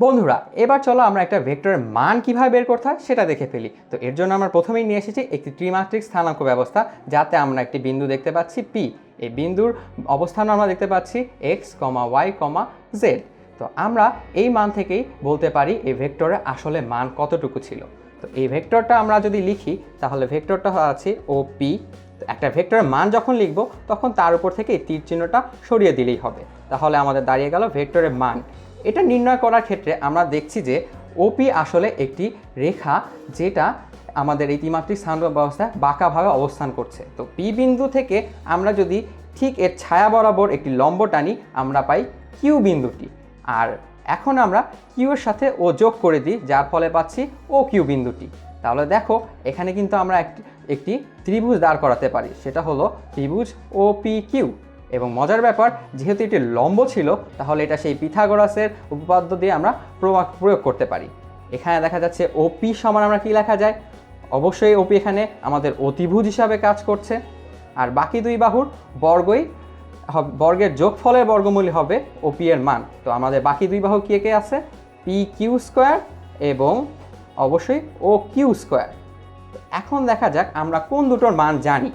বন্ধুরা, এবার চলো আমরা একটা ভেক্টরের মান কীভাবে বের করতে হয় সেটা দেখে ফেলি। তো এর জন্য আমরা প্রথমেই নিয়ে এসেছি একটি ত্রিমাত্রিক স্থানাঙ্ক ব্যবস্থা, যাতে আমরা একটি বিন্দু দেখতে পাচ্ছি পি এই বিন্দুর অবস্থান আমরা দেখতে পাচ্ছি X comma Y comma Z তো আমরা এই মান থেকেই বলতে পারি এই ভেক্টরের আসলে মান কতটুকু ছিল। তো এই ভেক্টরটা আমরা যদি লিখি, তাহলে ভেক্টরটা আছে ও পি একটা ভেক্টরের মান যখন লিখব, তখন তার উপর থেকে এই তীর চিহ্নটা সরিয়ে দিলেই হবে। তাহলে আমাদের দাঁড়িয়ে গেল ভেক্টরের মান। এটা নির্ণয় করার ক্ষেত্রে আমরা দেখছি যে ওপি আসলে একটি রেখা যেটা আমাদের এই ত্রিমাত্রিক স্থান ব্যবস্থায় বাঁকাভাবে অবস্থান করছে। তো পি বিন্দু থেকে আমরা যদি ঠিক এর ছায়া বরাবর একটি লম্ব টানি, আমরা পাই কিউ বিন্দুটি। আর এখন আমরা কিউ এর সাথে ও যোগ করে দিই, যার ফলে পাচ্ছি ও কিউ বিন্দুটি। তাহলে দেখো, এখানে কিন্তু আমরা একটি একটি ত্রিভুজ দাঁড় করাতে পারি। সেটা হলো ত্রিভুজ ও পি কিউ এবং মজার ব্যাপার, যেহেতু এটি লম্ব ছিল, তাহলে এটা সেই পিথাগোরাসের উপপাদ্য দিয়ে আমরা প্রয়োগ করতে পারি। এখানে দেখা যাচ্ছে ওপি সমান আমরা কি লেখা যায়? অবশ্যই ওপি এখানে আমাদের অতিভুজ হিসাবে কাজ করছে। আর বাকি দুই বাহুর বর্গই বর্গের যোগফলের বর্গমূল হবে ওপি এর মান। তো আমাদের বাকি দুই বাহু কে কে আছে? পি কিউ স্কোয়ার এবং অবশ্যই ও কিউ স্কোয়ার এখন দেখা যাক আমরা কোন দুটোর মান জানি।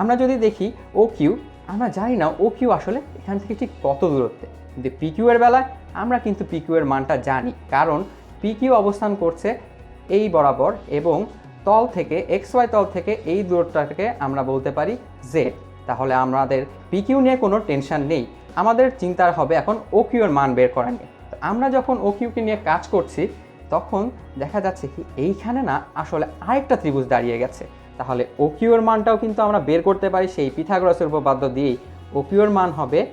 আমরা যদি দেখি ও কিউ আমরা জানি না ও কিউ আসলে এখান থেকে ঠিক কত দূরত্বে। কিন্তু পি এর বেলায় আমরা কিন্তু পি এর মানটা জানি, কারণ পি কিউ অবস্থান করছে এই বরাবর এবং তল থেকে এক্স ওয়াই তল থেকে এই দূরত্বটাকে আমরা বলতে পারি জেড তাহলে আমাদের পি কিউ নিয়ে কোনো টেনশন নেই। আমাদের চিন্তার হবে এখন ও কিউ মান বের করা নিয়ে। তো আমরা যখন ও কিউকে নিয়ে কাজ করছি, তখন দেখা যাচ্ছে কি এইখানে না আসলে আরেকটা ত্রিভুজ দাঁড়িয়ে গেছে। তাহলে ও কিউর মানটাও কিন্তু আমরা বের করতে পারি, সেই পিথাগোরাসের উপপাদ্য দিয়েই ও কিউর মান হবে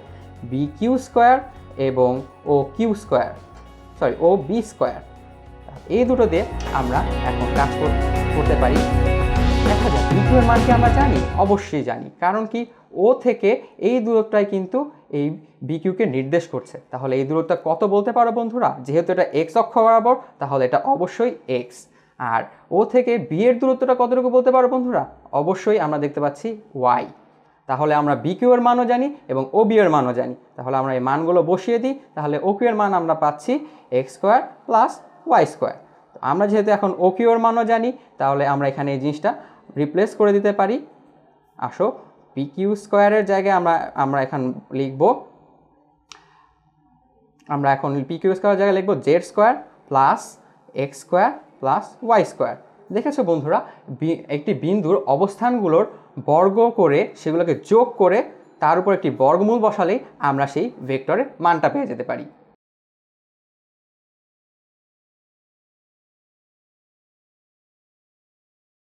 বি কিউ স্কোয়ার এবং O Q square sorry O B square এই দুটো দিয়ে আমরা এখন কাজ কর- করতে পারি। দেখা যাক বি কিউ এর মান কি আমরা জানি? অবশ্যই জানি, কারণ কি ও থেকে এই দূরত্বটাই কিন্তু এই বিকিউকে নির্দেশ করছে। তাহলে এই দূরত্বটা কত বলতে পারো বন্ধুরা? যেহেতু এটা এক্স অক্ষ বরাবর, তাহলে এটা অবশ্যই এক্স আর ও থেকে বি এর দূরত্বটা কতটুকু বলতে পারো বন্ধুরা? অবশ্যই আমরা দেখতে পাচ্ছি ওয়াই। তাহলে আমরা বি কিউ এর মানও জানি এবং ও বি এর মানও জানি। তাহলে আমরা এই মানগুলো বসিয়ে দিই। তাহলে ও কিউ এর মান আমরা পাচ্ছি X square plus Y square. আমরা যেহেতু এখন ও কিউ এর মানও জানি, তাহলে আমরা এখানে এই জিনিসটা রিপ্লেস করে দিতে পারি। আসো পি কিউ স্কোয়ারের জায়গায় আমরা আমরা এখন লিখব, আমরা এখন পি কিউ স্কোয়ারের জায়গায় লিখব Z square plus X square plus Y square দেখেছ বন্ধুরা একটি বিন্দুর অবস্থানগুলোর বর্গ করে সেগুলোকে যোগ করে তার উপর একটি বর্গমূল বসালেই আমরা সেই ভেক্টরের মানটা পেয়ে যেতে পারি।